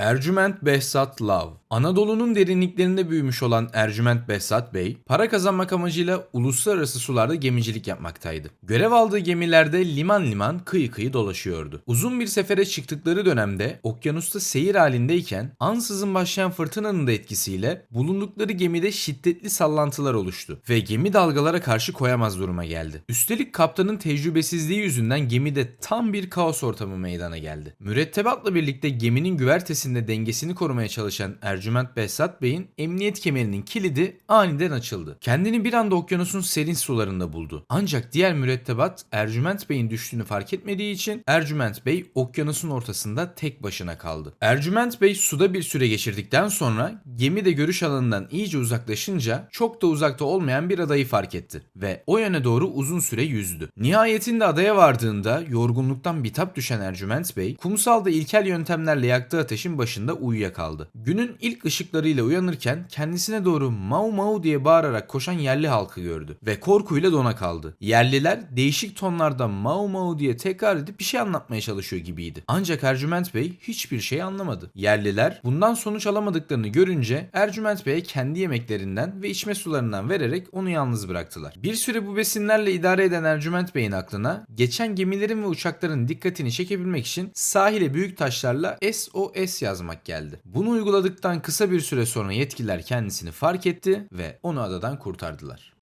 Ercüment Behzat Lav Anadolu'nun derinliklerinde büyümüş olan Ercüment Behzat Bey, para kazanmak amacıyla uluslararası sularda gemicilik yapmaktaydı. Görev aldığı gemilerde liman liman kıyı kıyı dolaşıyordu. Uzun bir sefere çıktıkları dönemde okyanusta seyir halindeyken ansızın başlayan fırtınanın da etkisiyle bulundukları gemide şiddetli sallantılar oluştu ve gemi dalgalara karşı koyamaz duruma geldi. Üstelik kaptanın tecrübesizliği yüzünden gemide tam bir kaos ortamı meydana geldi. Mürettebatla birlikte geminin güvertesinde dengesini korumaya çalışan Ercüment Behzat Bey'in emniyet kemerinin kilidi aniden açıldı. Kendini bir anda okyanusun serin sularında buldu. Ancak diğer mürettebat Ercüment Bey'in düştüğünü fark etmediği için Ercüment Bey okyanusun ortasında tek başına kaldı. Ercüment Bey suda bir süre geçirdikten sonra gemi de görüş alanından iyice uzaklaşınca çok da uzakta olmayan bir adayı fark etti ve o yöne doğru uzun süre yüzdü. Nihayetinde adaya vardığında yorgunluktan bitap düşen Ercüment Bey kumsalda ilkel yöntemlerle yaktığı ateşin başında uyuyakaldı. Günün ilk ışıklarıyla uyanırken kendisine doğru mau mau diye bağırarak koşan yerli halkı gördü ve korkuyla dona kaldı. Yerliler değişik tonlarda mau mau diye tekrar edip bir şey anlatmaya çalışıyor gibiydi. Ancak Ercüment Bey hiçbir şey anlamadı. Yerliler bundan sonuç alamadıklarını görünce Ercüment Bey'e kendi yemeklerinden ve içme sularından vererek onu yalnız bıraktılar. Bir süre bu besinlerle idare eden Ercüment Bey'in aklına geçen gemilerin ve uçakların dikkatini çekebilmek için sahile büyük taşlarla SOS yazmak geldi. Bunu uyguladıktan kısa bir süre sonra yetkililer kendisini fark etti ve onu adadan kurtardılar.